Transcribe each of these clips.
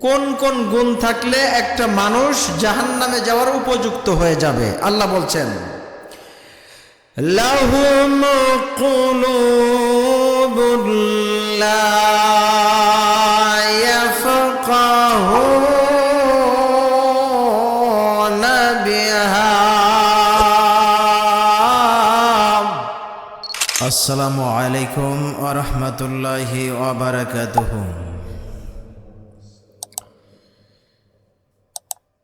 কোন কোন গুণ থাকলে একটা মানুষ জাহান নামে যাওয়ার উপযুক্ত হয়ে যাবে? আল্লাহ বলছেন আসসালামু আলাইকুম ওয়া রাহমাতুল্লাহি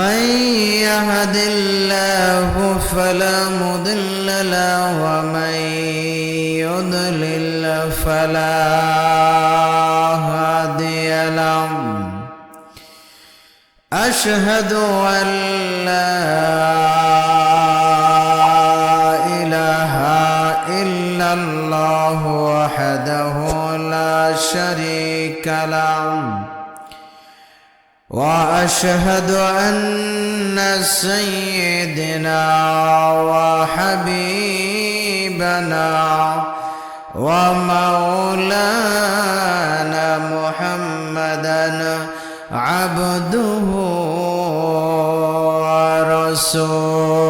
من يهد الله فلا مضل له ومن يضلل فلا هادي له. أشهد أن لا إله إلا الله وحده لا شريك له. وأشهد أن سيدنا وحبيبنا ومولانا محمدا عبده ورسوله.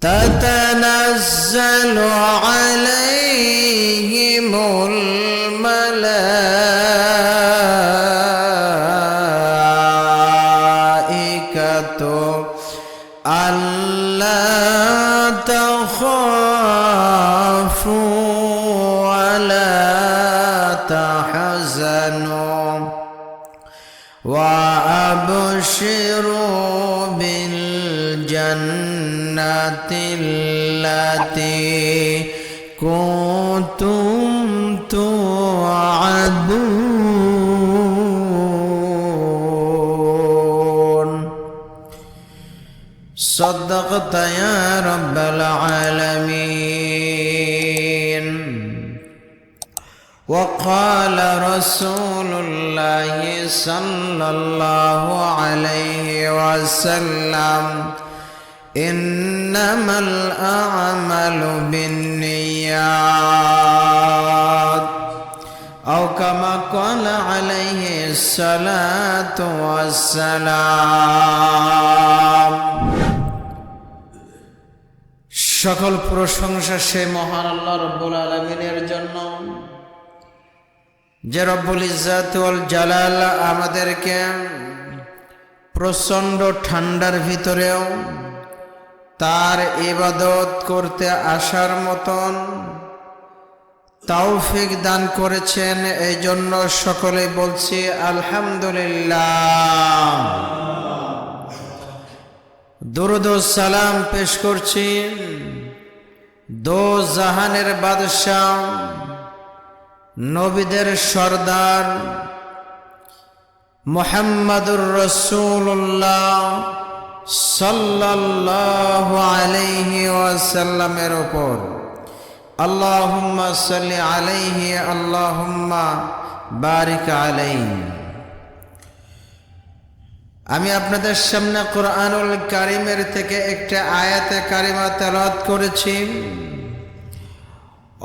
تتنزل عليهم التي كنتم توعدون. صدقت يا رب العالمين. وقال رسول الله صلى الله عليه وسلم إنما الأعمال بالنيات أو كما قال عليه الصلاة والسلام সকল প্রশংসা সে মহান আল্লাহ রব্বুল আলমিনের জন্য যে রব্বুল ইজাতুল জালাল আমাদেরকে প্রচণ্ড ঠান্ডার ভিতরেও তার ইবাদত করতে আসার মতন তৌফিক দান করেছেন এই জন্য সকলে বলছি আলহামদুলিল্লাহ। দুরুদ সালাম পেশ করছি। দো জাহানের বাদশাহ, নবীদের সর্দার মোহাম্মদুর রসুল্লাহ সাল্লাল্লাহু আলাইহি ওয়াসাল্লামের ওপর আল্লাহুম্মা সাল্লি আলাইহি, আল্লাহুম্মা বারিক আলাইহি। আমি আপনাদের সামনে কোরআনুল কারিমের থেকে একটা আয়াতে কারিমা তেলাওয়াত করেছি।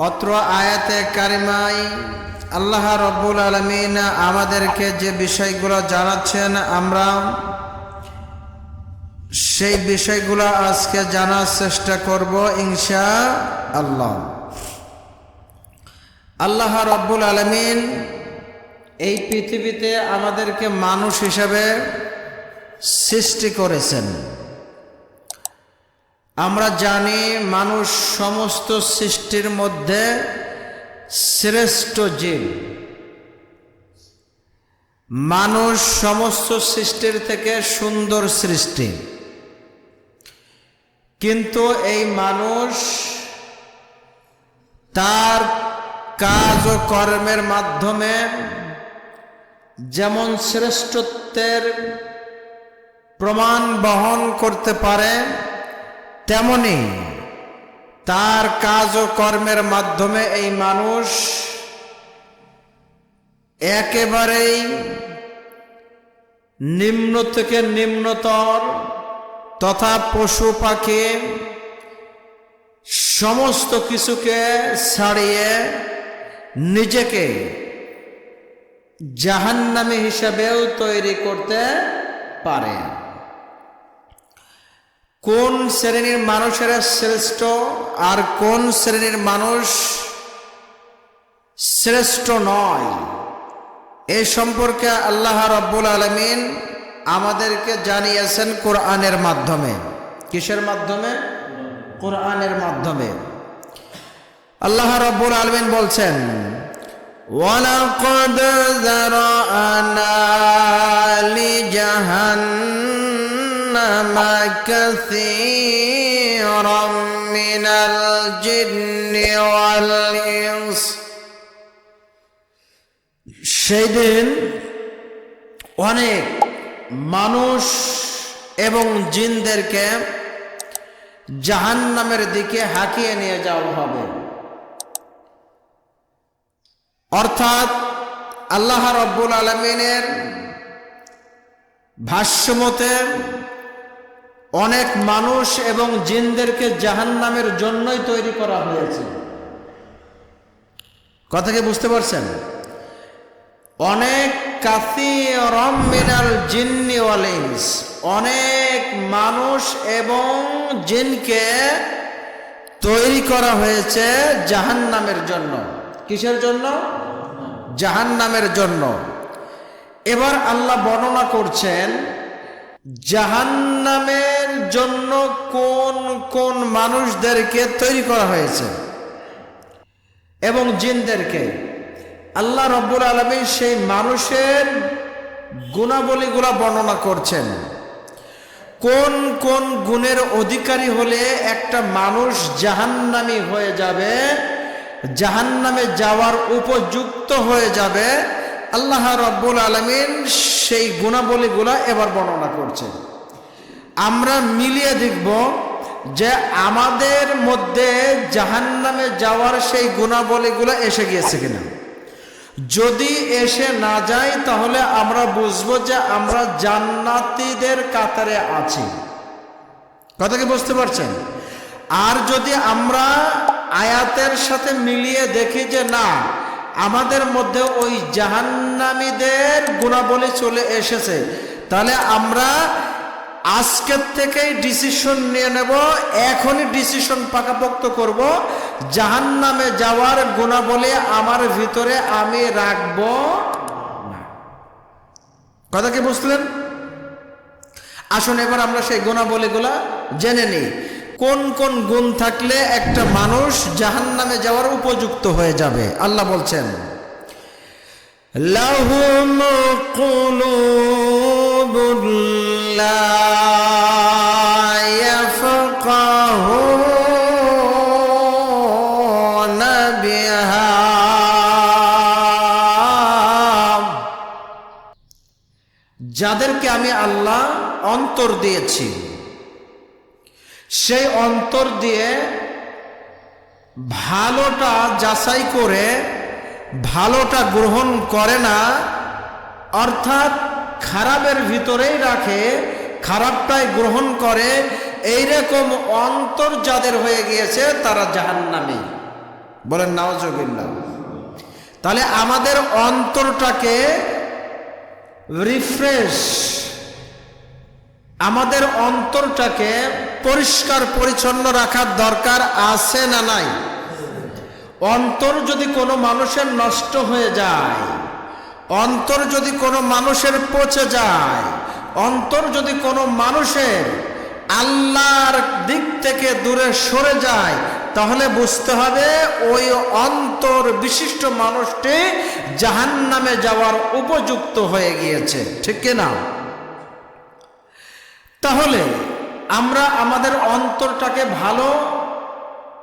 অত্র আয়াতে কারিমাই আল্লাহ রব্বুল আলমিন আমাদেরকে যে বিষয়গুলো জানাচ্ছেন আমরা সেই বিষয়গুলো আজকে জানার চেষ্টা করব ইনশা আল্লাহ আল্লাহ রব্বুল আলমিন এই পৃথিবীতে আমাদেরকে মানুষ হিসাবে সৃষ্টি করেছেন। আমরা জানি মানুষ সমস্ত সৃষ্টির মধ্যে শ্রেষ্ঠ জীব। মানুষ সমস্ত সৃষ্টির থেকে সুন্দর সৃষ্টি। কিন্তু এই মানুষ তার কাজ ও কর্মের মাধ্যমে যেমন শ্রেষ্ঠত্বের প্রমাণ বহন করতে পারে, তেমনি তার কাজ ও কর্মের মাধ্যমে এই মানুষ একেবারেই নিম্ন থেকে নিম্নতর তথা পশু পাখি সমস্ত কিছুকে ছাড়িয়ে নিজেকে জাহান্নামী হিসাবেও তৈরি করতে পারে। কোন শ্রেণির মানুষেরা শ্রেষ্ঠ আর কোন শ্রেণির মানুষ শ্রেষ্ঠ নয়, এ সম্পর্কে আল্লাহ রব্বুল আলমিন আমাদেরকে জানিয়েছেন কোরআনের মাধ্যমে। কিসের মাধ্যমে? কোরআনের মাধ্যমে। আল্লাহ রব্বুল আলমিন বলছেন, ওয়ালাকদ যারানা লিজাহান্নামা কাসীরাম মিনাল জিন্নি ওয়াল ইনস। সেই দিন অনেক মানুষ এবং জিনদেরকে জাহান্নামের দিকে হাঁকিয়ে নিয়ে যাওয়া হবে। অর্থাৎ আল্লাহ রব্বুল আলমিনের ভাষ্যমতে অনেক মানুষ এবং জিনদেরকে জাহান্নামের জন্যই তৈরি করা হয়েছে। কথা কি বুঝতে পারছেন? অনেক কাসি রমিনাল জিন্নি ওয়ালিংস অনেক মানুষ এবং জিনকে তৈরি করা হয়েছে জাহান্নামের জন্য। কিসের জন্য? জাহান্নামের জন্য। এবার আল্লাহ বর্ণনা করছেন, জাহান্নামের জন্য কোন কোন মানুষদেরকে তৈরি করা হয়েছে এবং জিনদেরকে? আল্লাহ রব্বুল আলমী সেই মানুষের গুণাবলীগুলা বর্ণনা করছেন। কোন কোন গুণের অধিকারী হলে একটা মানুষ জাহান্নামি হয়ে যাবে, জাহান্নামে যাওয়ার উপযুক্ত হয়ে যাবে, আল্লাহ রব্বুল আলমিন সেই গুণাবলীগুলা এবার বর্ণনা করছেন। আমরা মিলিয়ে দেখব যে আমাদের মধ্যে জাহান্নামে যাওয়ার সেই গুণাবলীগুলো এসে গিয়েছে কিনা। যদি এসে না যায়, তাহলে আমরা বুঝব যে আমরা জান্নাতীদের কাতারে আছি। কথা কি বুঝতে পারছেন? আর যদি আমরা আয়াতের সাথে মিলিয়ে দেখি যে না, আমাদের মধ্যে ওই জাহান্নামীদের গুণাবলী চলে এসেছে, তাহলে আমরা আজকের থেকেই ডিসিশন নিয়ে নেব, এখনই ডিসিশন পাকাপোক্ত করব। জাহান নামে যাওয়ার গুণাবলী আমার ভিতরে আমি রাখব কথা কি বুঝলেন? আসুন এবার আমরা সেই গুণাবলীগুলা জেনে নিই। কোন কোন গুণ থাকলে একটা মানুষ জাহান নামে যাওয়ার উপযুক্ত হয়ে যাবে? আল্লাহ বলছেন লাহুম কুলুবুল যাদেরকে আমি আল্লাহ অন্তর দিয়েছি, সেই অন্তর দিয়ে ভালোটা যাচাই করে, ভালোটা গ্রহণ করে না, অর্থাৎ খারাপের ভিতরেই রাখে, খারাপটাই গ্রহণ করে, এইরকম অন্তর যাদের হয়ে গিয়েছে তারা জাহান্নামী। বলেন নাওজবিল্লা তাহলে আমাদের অন্তরটাকে রিফ্রেশ, আমাদের অন্তরটাকে পরিষ্কার, পরিচ্ছন্ন রাখার দরকার আছে না নাই? অন্তর যদি কোনো মানুষের নষ্ট হয়ে যায় অন্তর যদি কোনো মানুষের পচে যায়, অন্তর যদি কোনো মানুষের আল্লাহর দিক থেকে দূরে সরে যায়, তাহলে বুঝতে হবে ওই অন্তর বিশিষ্ট মানুষটি জাহান নামে যাওয়ার উপযুক্ত হয়ে গিয়েছে। ঠিক কিনা তাহলে আমরা আমাদের অন্তরটাকে ভালো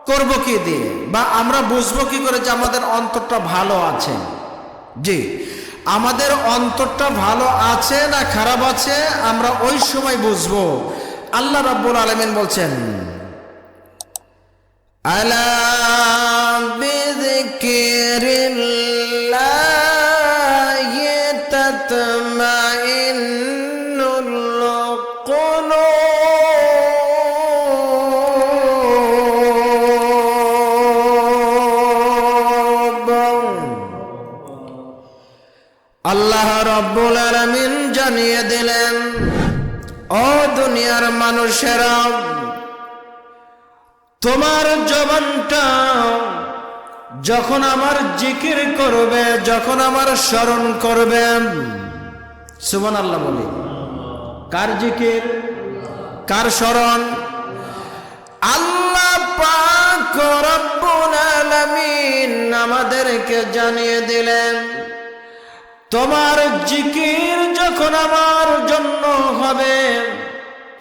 করব কি দিয়ে? বা আমরা বুঝব কি করে যে আমাদের অন্তরটা ভালো আছে? জি। আমাদের অন্তরটা ভালো আছে না খারাপ আছে, আমরা ওই সময় বুঝব। আল্লাহ রাব্বুল আলমিন বলছেন, আলা দুনিয়ার মানুষেরা, তোমার জবানটা যখন আমার জিকির করবে, যখন আমার স্মরণ করবে সুবন আল্লাহ বলি। কার জিকির? কার স্মরণ? আল্লাহ আমাদেরকে জানিয়ে দিলেন, তোমার জিকির যখন আমার জন্য হবে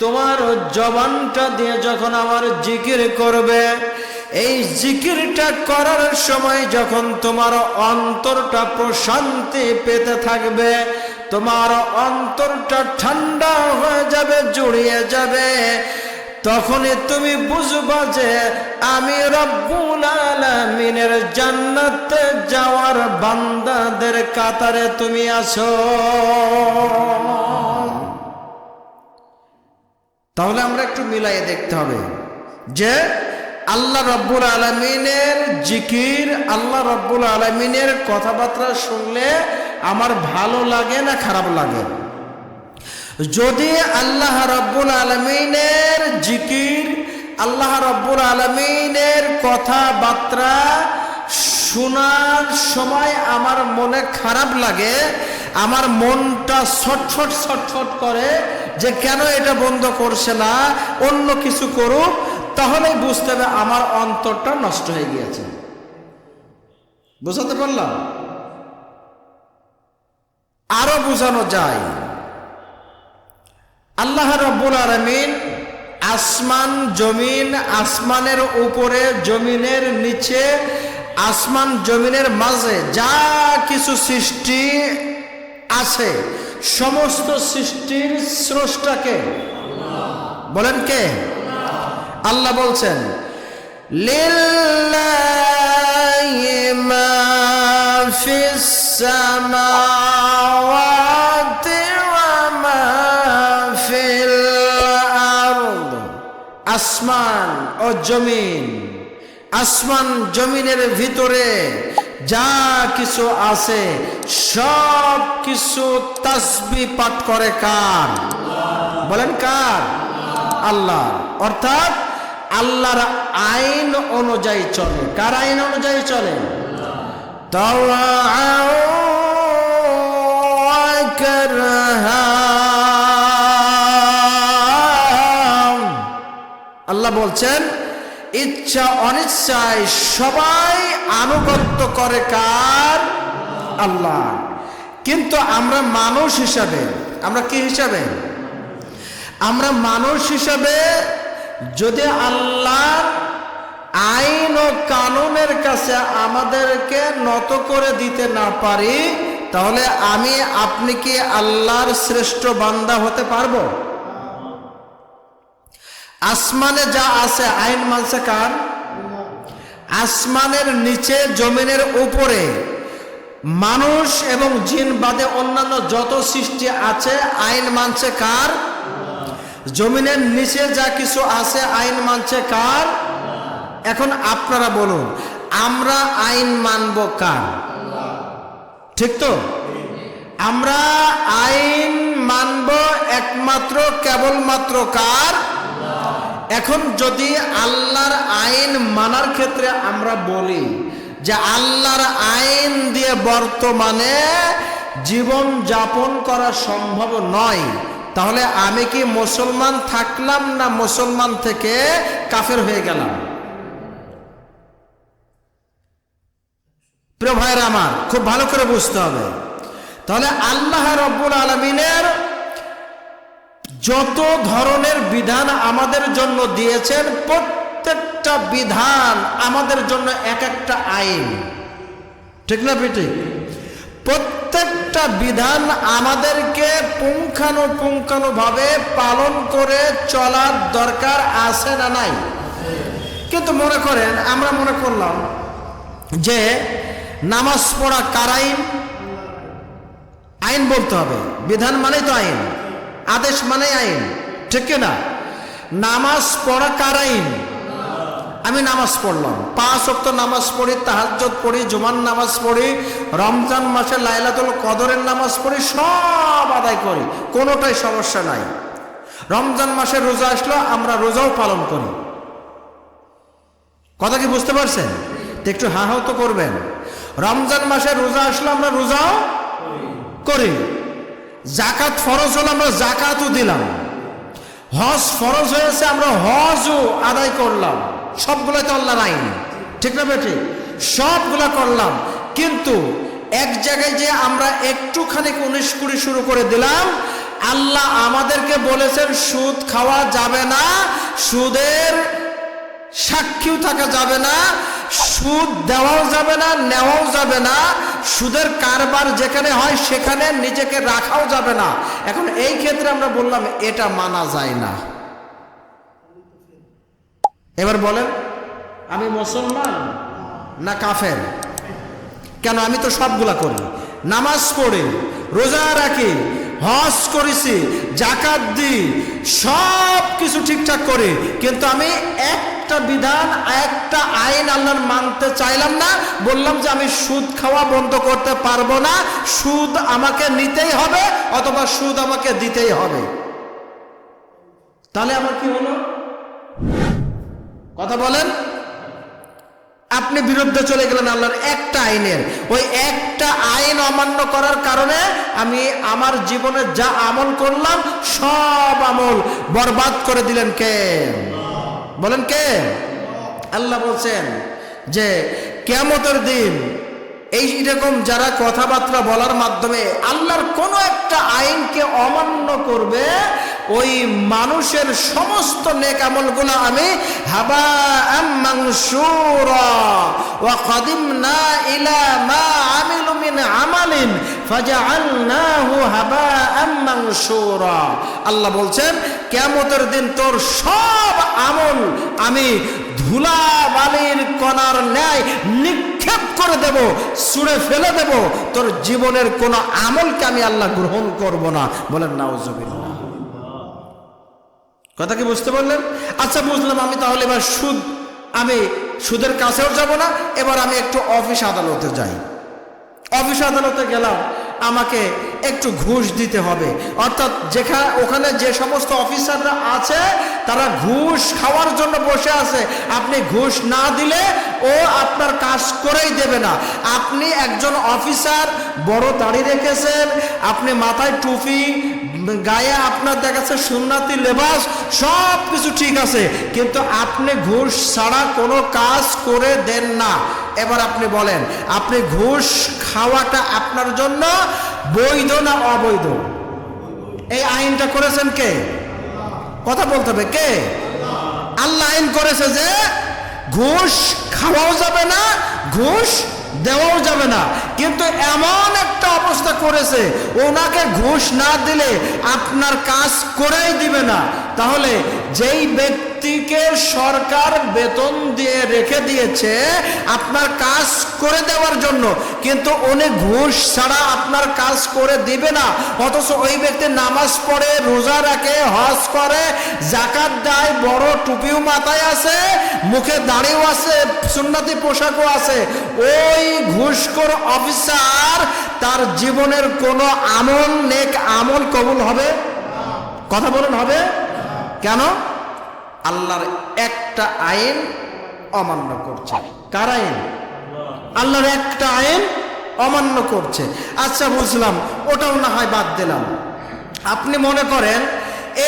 তোমার জবানটা দিয়ে যখন আমার জিকির করবে, এই জিকিরটা করার সময় যখন তোমার অন্তরটা প্রশান্তি পেতে থাকবে, তোমার অন্তরটা ঠান্ডা হয়ে যাবে, জুড়িয়ে যাবে, তখনই তুমি বুঝবা যে আমি রব্বুল আলামিনের জান্নাতে যাওয়ার বান্দাদের কাতারে তুমি আছো। তাহলে আমরা একটু মিলাইয়ে দেখতে হবে যে আল্লাহ রব্বুল আলমিনের জিকির, আল্লাহ রব্বুল আলমিনের কথাবার্তা শুনলে আমার ভালো লাগে না খারাপ লাগে? যদি আল্লাহ রব্বুল আলমিনের জিকির, আল্লাহ রব্বুল আলমিনের কথাবার্তা শোনার সময় আমার মনে খারাপ লাগে আমার মনটা ছটফট ছটফট করে যে কেন এটা বন্ধ করছে না, অন্য কিছু করুক, তাহলেই বুঝতে হবে আমার অন্তরটা নষ্ট হয়ে গিয়েছে। বুঝাতে পারলাম? আরও বোঝানো যায়। আল্লাহ রব্বুল আলমিন আসমান, জমিন, আসমানের উপরে, জমিনের নিচে, আসমান, জমিনের মাঝে যা কিছু সৃষ্টি আছে। সমস্ত সৃষ্টির স্রষ্টাকে। বলেন কে? আল্লাহ বলছেন আসমান ও জমিন। আসমান জমিনের ভিতরে যা কিছু আছে, সব কিছু তসবি পাঠ করে কার? বলেন কার? আল্লাহ অর্থাৎ আল্লাহর আইন অনুযায়ী চলে। কার আইন অনুযায়ী চলে? আল্লাহ বলছেন, ইচ্ছা অনিচ্ছায় সবাই আনুগত্য করে কার? আল্লাহ। কিন্তু আমরা মানুষ হিসাবে, আমরা কি হিসাবে? আমরা মানুষ হিসাবে যদি আল্লাহ আইন ও কানুনের কাছে আমাদেরকে নত করে দিতে না পারি, তাহলে আমি, আপনি কি আল্লাহর শ্রেষ্ঠ বান্দা হতে পারব? আসমানে যা আছে, আইন মানছে কার? আসমানের নিচে, জমিনের উপরে। মানুষ এবং জিন বাদে অন্যান্য যত সৃষ্টি আছে, আইন মানছে কার? জমিনের নিচে যা কিছু আছে, আইন মানছে কার? এখন আপনারা বলুন, আমরা আইন মানব কার? ঠিক তো? আমরা আইন মানব একমাত্র, কেবলমাত্র কার? এখন যদি আল্লাহর আইন মানার ক্ষেত্রে আমরা বলি যে আল্লাহর আইন দিয়ে বর্তমানে জীবন যাপন করা সম্ভব নয়, তাহলে আমি কি মুসলমান থাকলাম না মুসলমান থেকে কাফের হয়ে গেলাম? প্রিয় আমার, খুব ভালো করে বুঝতে হবে। তাহলে আল্লাহ রব্বুল আলমিনের যত ধরনের বিধান আমাদের জন্য দিয়েছেন, প্রত্যেকটা বিধান আমাদের জন্য এক একটা আইন। ঠিক না বেটি? প্রত্যেকটা বিধান আমাদেরকে পুঙ্খানুপুঙ্খানুভাবে পালন করে চলার দরকার আছে না নাই? কিন্তু মনে করেন, আমরা মনে করলাম যে নামাজ পড়া কার আইন আইন বলতে হবে। বিধান মানেই তো আইন। আদেশ মানে আইন, ঠিক না? নামাজ পড়া কার আইন? আমি নামাজ পড়লাম। পাঁচ অক্ত নামাজ পড়ি তাহাজ্জত পড়ি জুমান নামাজ পড়ি, রমজান মাসে লাইলাতুল কদরের নামাজ পড়ি, সব আদায় করি। কোনোটাই সমস্যা নাই। রমজান মাসে রোজা আসলো, আমরা রোজাও পালন করি। কথা কি বুঝতে পারছেন? একটু হা তো করবেন। রমজান মাসে রোজা আসলো, আমরা রোজাও করি। জাকাত ফরজ হলো আমরা জাকাতও দিলাম। হজ ফরজ হয়েছে, আমরা হজও আদায় করলাম। সবগুলো তো আল্লাহর আইন। ঠিক না বেটি? সবগুলা করলাম। কিন্তু এক জায়গায় যে আমরা একটুখানি উনিশ কুড়ি শুরু করে দিলাম, আল্লাহ আমাদেরকে বলেছেন, সুদ খাওয়া যাবে না, সুদের সাক্ষীও থাকা যাবে না সুদ দেওয়াও যাবে না, নেওয়াও যাবে না। সুদের কারবার যেখানে হয় সেখানে নিজেকে রাখাও যাবে না। এখন এই ক্ষেত্রে আমরা বললাম, এটা মানা যায় না। এবার বলেন, আমি মুসলমান না কাফের? কেন? আমি তো সবগুলা করি। নামাজ পড়ি, রোজা রাখি, হজ করেছি জাকাত দিই সব কিছু ঠিকঠাক করি। কিন্তু আমি একটা বিধান একটা আইন আল্লাহর মানতে চাইলাম না। বললাম যে আমি সুদ খাওয়া বন্ধ করতে পারব না। সুদ আমাকে নিতেই হবে, অথবা সুদ আমাকে দিতেই হবে। তাহলে আমার কি হলো? কথা বলেন। আপনি বিরুদ্ধে চলে গেলেন আল্লাহর একটা আইনের। ওই একটা আইন অমান্য করার কারণে আমি আমার জীবনে যা আমল করলাম, সব আমল বরবাদ করে দিলেন কে? বলেন কে? আল্লাহ বলছেন যে কেমতের দিন এই রকম যারা কথাবার্তা বলার মাধ্যমে আল্লাহর কোন একটা আইনকে অমান্য করবে, ওই মানুষের সমস্ত নেক আমি হাবা ওয়া কাদিমনা ইলা মা আমিলু আমালিন মাংসুরা আল্লাহ বলছেন, কিয়ামতের দিন তোর সব আমল আমি ধুলা বালির কণার ন্যায় নিক্ষেপ করে দেব, ছুঁড়ে ফেলে দেব। তোর জীবনের কোন আমলকে আমি আল্লাহ গ্রহণ করব না। বলেন, নাউজুবিল্লাহ। কথা কি বুঝতে পারলেন? আচ্ছা বুঝলাম আমি তাহলে এবার সুদ। আমি সুদের কাছেও যাব না, এবার আমি একটু অফিস আদালতে যাই। অফিস আদালতে গেলাম, আমাকে একটু ঘুষ দিতে হবে। অর্থাৎ যেখানে ওখানে যে সমস্ত অফিসাররা আছে, তারা ঘুষ খাওয়ার জন্য বসে আছে। আপনি ঘুষ না দিলে ও আপনার কাজ করেই দেবে না। আপনি একজন অফিসার, বড় দাড়ি রেখেছেন, আপনি মাথায় টুপি, গায়ে আপনার দেখাচ্ছে সুন্নাতি লেবাস, সব কিছু ঠিক আছে। কিন্তু আপনি ঘুষ ছাড়া কোনো কাজ করে দেন না। এবার আপনি বলেন, আপনি ঘুষ খাওয়াটা আপনার জন্য বৈধ না অবৈধ? এই আইনটা করেছেন কে? কথা বলতে হবে, কে? আল্লাহ আইন করেছে যে ঘুষ খাওয়াও যাবে না, ঘুষ দেওয়াও যাবে না। কিন্তু এমন একটা অবস্থা করেছে, ওনাকে ঘুষ না দিলে আপনার কাজ করেই দিবে না। তাহলে যেই ব্যক্তিকে সরকার বেতন দিয়ে রেখে দিয়েছে, আপনার কাজ করে দেওয়ার জন্য। কিন্তু উনি ঘুষ ছাড়া আপনার কাজ করে দিবে না। অথচ ওই ব্যক্তি নামাজ পড়ে, রোজা রাখে, হজ করে, জাকাত দেয়, বড় টুপিও মাথায় আছে, মুখে দাড়িও আছে, সুন্নতি পোশাকও আছে। ওই ঘুষখোর অফিসার তার জীবনের কোনো আমল, নেক আমল কবুল হবে? কথা বলেন, হবে? কেন? আল্লাহর একটা আইন অমান্য করছে। কার আইন? আল্লাহর একটা আইন অমান্য করছে। আচ্ছা বুঝলাম। ওটাও না হয় বাদ দিলাম। আপনি মনে করেন,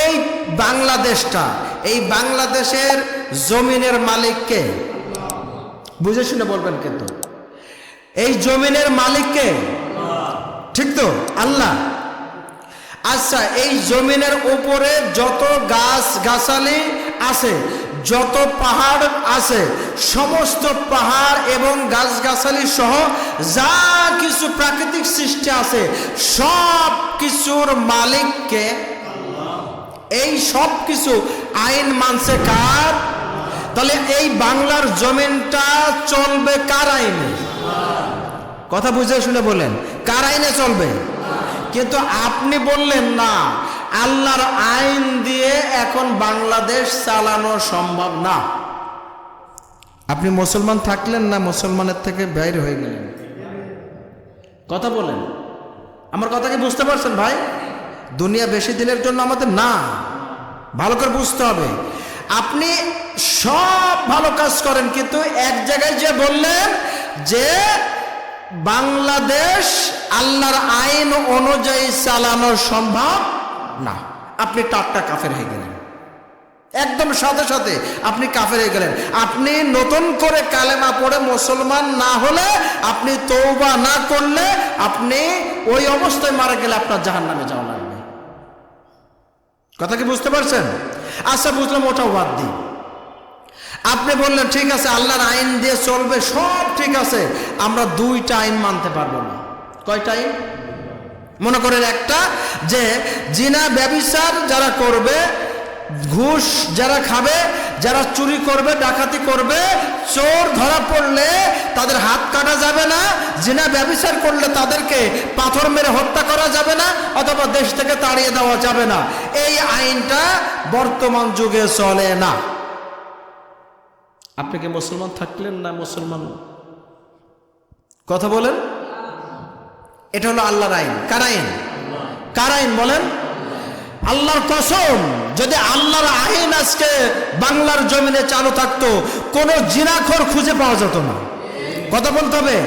এই বাংলাদেশটা, এই বাংলাদেশের জমিনের মালিককে, বুঝে শুনে বলবেন কিন্তু, এই জমিনের মালিককে, ঠিক তো? আল্লাহ আচ্ছা এই জমিনের উপরে যত গাছ গাছালি আছে, যত পাহাড় আছে, সমস্ত পাহাড় এবং গাছগাছালি সহ যা কিছু প্রাকৃতিক সৃষ্টি আছে, সব কিছুর মালিককে এই সব কিছু আইন মানছে কার? তাহলে এই বাংলার জমিনটা চলবে কার আইনে? কথা বুঝে শুনে বলেন, কার আইনে চলবে? কিন্তু আপনি বললেন না। আল্লাহর আইন দিয়ে এখন বাংলাদেশ চালানো সম্ভব না। আপনি মুসলমান থাকলেন না, মুসলমানের থেকে বাইর হয়ে গেলেন। কথা বলেন। আমার কথা কি বুঝতে পারছেন ভাই? দুনিয়া বেশি দিনের জন্য আমাদের না। ভালো করে বুঝতে হবে। আপনি সব ভালো কাজ করেন, কিন্তু এক জায়গায় যে বললেন যে বাংলাদেশ আল্লাহর আইন অনুযায়ী চালানো সম্ভব না। আপনি টাটকা কাফের হয়ে গেলেন। একদম সাথে সাথে আপনি কাফের হয়ে গেলেন। আপনি নতুন করে কালেমা পড়ে মুসলমান না হলে, আপনি তৌবা না করলে, আপনি ওই অবস্থায় মারা গেলে আপনার জাহান নামে যাওয়া লাগবে। কথা কি বুঝতে পারছেন? আচ্ছা বুঝলাম, ওটাও বাদ দিই। আপনি বললেন, ঠিক আছে, আল্লাহর আইন দিয়ে চলবে, সব ঠিক আছে। আমরা দুইটা আইন মানতে পারব না। কয়টা আইন? মনে করেন একটা, যে জিনা ব্যবিচার যারা করবে, ঘুষ যারা খাবে, যারা চুরি করবে, ডাকাতি করবে, চোর ধরা পড়লে তাদের হাত কাটা যাবে না, জিনা ব্যবিচার করলে তাদেরকে পাথর মেরে হত্যা করা যাবে না, অথবা দেশ থেকে তাড়িয়ে দেওয়া যাবে না। এই আইনটা বর্তমান যুগে চলে না। আপনি কি মুসলমান থাকলেন না মুসলমান? কথা বলেন। এটা হলো আল্লাহর আইন। কার আইন? কার আইন বলেন? আল্লাহর কসম, যদি আল্লাহর আইন আজকে বাংলার জমিনে চালু থাকতো, কোনো জিনাখর খুঁজে পাওয়া যেত না। কথা বলতে হবে?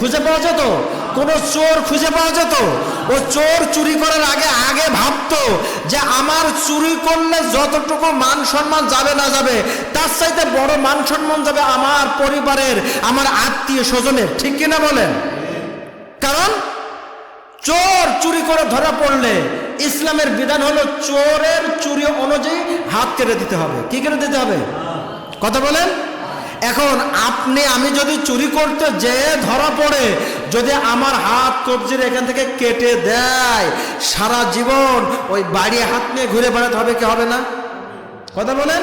খুঁজে পাওয়া যেত? কোনো চোর খুঁজে পাওয়া যেত? ও চোর চুরি করার আগে আগে ভাবতো যে আমার চুরি করলে যতটুকু মান সম্মান যাবে না যাবে, তার চাইতে বড় মান সম্মান যাবে আমার পরিবারের, আমার আত্মীয় স্বজনের। ঠিক কিনা বলেন? কারণ চোর চুরি করে ধরা পড়লে ইসলামের বিধান হলো চোরের চুরি অনুযায়ী হাত কেটে দিতে হবে। কি কেটে দিতে হবে? কথা বলেন? এখন আপনি, আমি যদি চুরি করতে যে ধরা পড়ে, যদি আমার হাত কবজির এখান থেকে কেটে দেয়, সারা জীবন ওই বাড়ি হাত নিয়ে ঘুরে বেড়াতে হবে কি হবে না? কথা বলেন?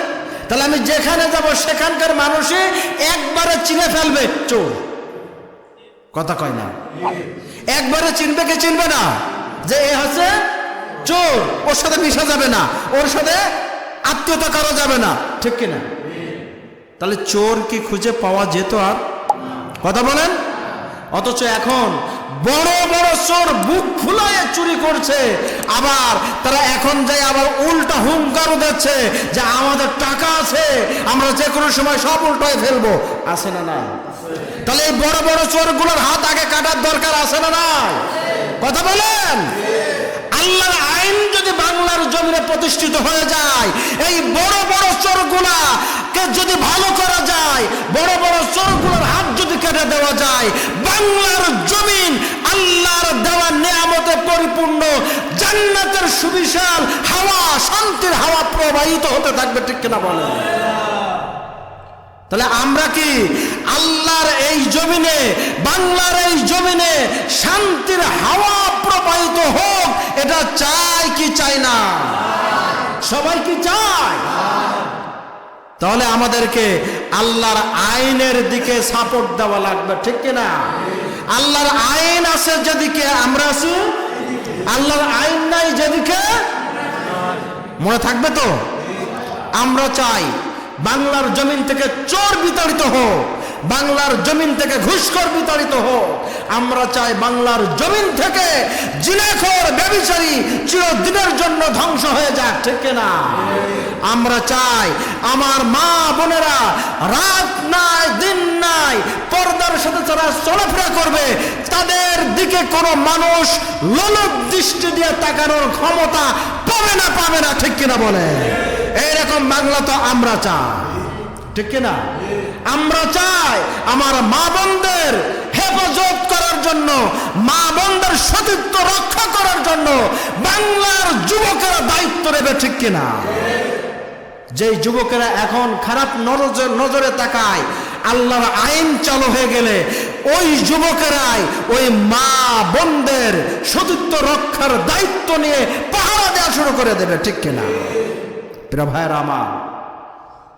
তাহলে আমি যেখানে যাব, সেখানকার মানুষই একবারে চিনে ফেলবে। চোর। কথা কয় না। একবারে চিনবে কে চিনবে না? যে এ হচ্ছে চোর। ওর সাথে মিশা যাবে না। ওর সাথে আত্মীয়তা করা যাবে না। ঠিক কিনা? তাহলে চোর কি খুঁজে পাওয়া যেত আর? কথা বলেন? অথচ এখন বড় বড় চোর বুক ফুলায় চুরি করছে। আবার তারা এখন যাই আবার উল্টা হুঙ্কারও দিচ্ছে যে আমাদের টাকা আছে, আমরা যে কোনো সময় সব উল্টায় ফেলব। আছে না না তাহলে এই বড় বড় চোরগুলোর হাত আগে কাটার দরকার আছে না নাই? কথা বলেন? আল্লাহর আইন যদি বাংলার জমিনে প্রতিষ্ঠিত হয়ে যায়, এই বড় বড় চোরগুলা কে যদি ভালো করা যায়, বড় বড় চোরগুলোর হাত যদি কেটে দেওয়া যায়, বাংলার জমিন আল্লাহর দেওয়া নেয়ামতে পরিপূর্ণ, জান্নাতের সুবিশাল হাওয়া, শান্তির হাওয়া প্রবাহিত হতে থাকবে, ঠিক কিনা বলেন? তাহলে আমরা কি আল্লাহর এই জমিনে, বাংলার এই জমিনে শান্তির হাওয়া প্রবাহিত হোক, এটা চাই কি চাই না? সবাই কি চায়? তাহলে আমাদেরকে আল্লাহর আইনের দিকে সাপোর্ট দেওয়া লাগবে, ঠিক কিনা? আল্লাহর আইন আছে যেদিকে আমরা আছি, আল্লাহর আইন নাই যেদিকে মনে থাকবে তো? আমরা চাই বাংলার জমিন থেকে চোর বিতাড়িত হোক। বাংলার জমিন থেকে ঘুষখোর বিতাড়িত হোক। আমরা চাই বাংলার জমিন থেকে জিনেখোর, ব্যবিচারী চিরদিনের জন্য ধ্বংস হয়ে যাক, ঠিক না? আমরা চাই আমার মা বোনেরা রাত নাই, দিন নাই, পর্দার সাথে তারা চলাফেরা করবে, তাদের দিকে কোনো মানুষ লোলক দৃষ্টি দিয়ে তাকানোর ক্ষমতা পাবে না পাবে না, ঠিক কিনা বলে? এইরকম বাংলা তো আমরা চাই, ঠিক কিনা আমরা চাই আমার মা বোনদের হেফাজত করার জন্য, মা বোনদের সতীত্ব রক্ষা করার জন্য বাংলার যুবকেরা দায়িত্ব নেবে ঠিক কিনা? যে যুবকেরা এখন খারাপ নজর নজরে তাকায়, আল্লাহর আইন চালু হয়ে গেলে ওই যুবকেরাই ওই মা বোনদের সতীত্ব রক্ষার দায়িত্ব নিয়ে পাহারা দেওয়া শুরু করে দেবে ঠিক কিনা? প্রিয় ভাইয়ের আমার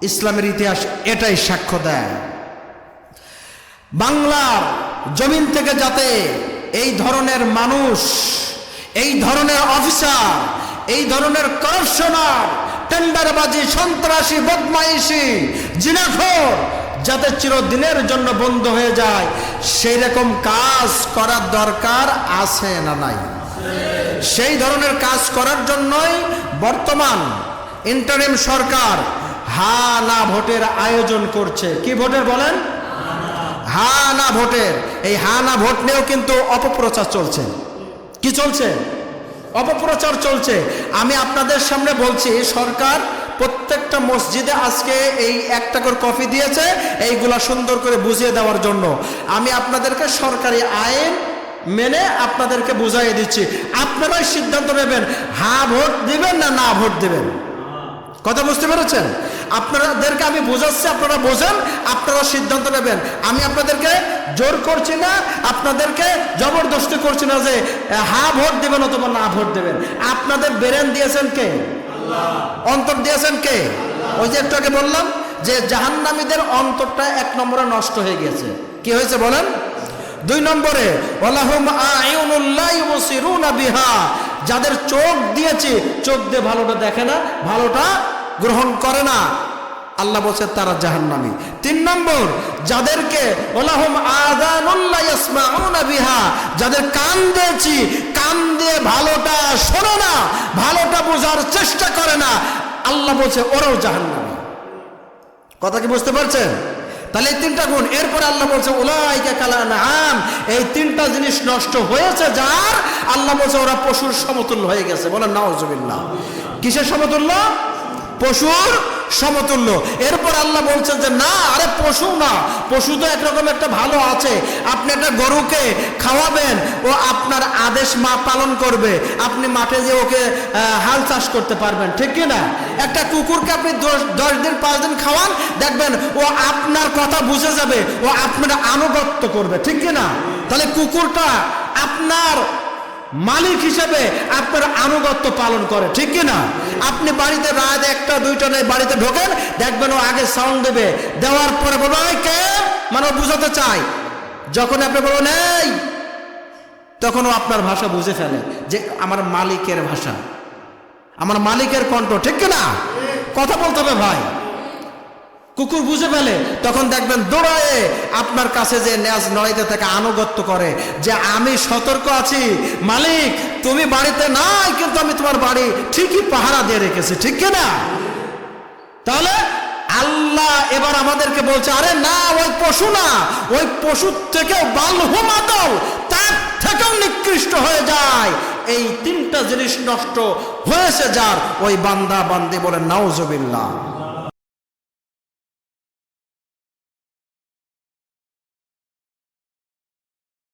ইসলামের ইতিহাস এটাই সাক্ষ্য দেয়। বাংলার জমিন থেকে যাতে এই ধরনের মানুষ, এই ধরনের অফিসার, এই ধরনের করাপশনার, টেন্ডারবাজি, সন্ত্রাসী, বদমাইশি, জিনাখোর যাতে চিরদিনের জন্য বন্ধ হয়ে যায় সেই রকম কাজ করার দরকার আছে না নাই? সেই ধরনের কাজ করার জন্যই বর্তমান ইন্টারিম সরকার হা না ভোটের আয়োজন করছে। কি ভোটের বলেন? হা না ভোটের। এই হা না ভোট নিয়েও কিন্তু অপপ্রচার চলছে। কি চলছে? অপপ্রচার চলছে। আমি আপনাদের সামনে বলছি, সরকার প্রত্যেকটা মসজিদে আজকে এই একটা করে কফি দিয়েছে, এইগুলা সুন্দর করে বুঝিয়ে দেওয়ার জন্য। আমি আপনাদেরকে সরকারি আইন মেনে আপনাদেরকে বুঝাইয়ে দিচ্ছি। আপনারাই সিদ্ধান্ত নেবেন, হা ভোট দিবেন না না ভোট দিবেন। কথা বুঝতে পেরেছেন? আপনাদেরকে আমি বোঝাচ্ছি আপনারা বোঝেন আপনারা সিদ্ধান্ত নেবেন। আমি আপনাদেরকে জোর করছি না আপনাদেরকে জবরদস্তি করছি না যে হা ভোট দেবেন অথবা না ভোট দেবেন। আপনাদের বেরেন দিয়েছেন কে? অন্তর দিয়েছেন কে? ওই যে একটু আগে বললাম যে জাহান্নামীদের অন্তরটা এক নম্বরে নষ্ট হয়ে গেছে কি হয়েছে বলেন? দুই নম্বরে ওলাহুম বিহা। যাদের চোখ দিয়েছে, চোখ দিয়ে ভালোটা দেখে না, ভালোটা গ্রহণ করে না। আল্লাহ বলছে, তারা জাহান্নামী। তিন নম্বর, যাদেরকে ওলাহুম বিহা, যাদের কান দিয়েছি, কান দিয়ে ভালোটা শোনে না, ভালোটা বোঝার চেষ্টা করে না, আল্লাহ বলছে, ওরাও জাহান্নামী। কথা কি বুঝতে পারছেন? তাহলে এই তিনটা গুণ। এরপরে আল্লাহ বলছে, উলাইকা কালা নাম এই তিনটা জিনিস নষ্ট হয়েছে যার, আল্লাহ বলছে ওরা পশুর সমতুল্য হয়ে গেছে। বলেন নাওজুবিল্লাহ কিসের সমতুল্য? পশুর সমতুল্য। এরপর আল্লাহ বলছেন যে, না, আরে পশু না, পশু তো একরকম একটা ভালো আছে। আপনি একটা গরুকে খাওয়াবেন, ও আপনার আদেশ মা পালন করবে। আপনি মাঠে যে ওকে হাল চাষ করতে পারবেন, ঠিক না? একটা কুকুরকে আপনি দশ দিন, পাঁচ দিন খাওয়ান, দেখবেন ও আপনার কথা বুঝে যাবে, ও আপনার আনুগত্য করবে, ঠিক না? তাহলে কুকুরটা আপনার মালিক হিসেবে আপনার আনুগত্য পালন করে, ঠিক কি না? আপনি বাড়িতে রাত একটা, দুইটা নেই বাড়িতে ঢোকেন, দেখবেন ও আগে সাউন্ড দেবে। দেওয়ার পরে বলবে "ওই কে? মানে বুঝাতে চায়। যখন আপনি বলবেন এই তখন ও আপনার ভাষা বুঝে ফেলে যে আমার মালিকের ভাষা। আমার মালিকের কণ্ঠ, ঠিক কি না? কথা বলতে হবে ভাই। কুকুর বুঝে ফেলে, তখন দেখবেন দৌড়ায়ে আপনার কাছে যে ন্যাজ নড়াইতে থাকে আনুগত্য করে যে আমি সতর্ক আছি, মালিক, তুমি বাড়িতে নাই, কিন্তু আমি তোমার বাড়ি ঠিকই পাহারা দিয়ে রেখেছি, ঠিক না? তাহলে আল্লাহ এবার আমাদেরকে বলছে, আরে না, ওই পশু না, ওই পশুর থেকেও বালহুমাদল তার থেকেও নিকৃষ্ট হয়ে যায়। এই তিনটা জিনিস নষ্ট হয়েছে যার, ওই বান্দা বান্দি বলে, নাউজবিল্লাহ।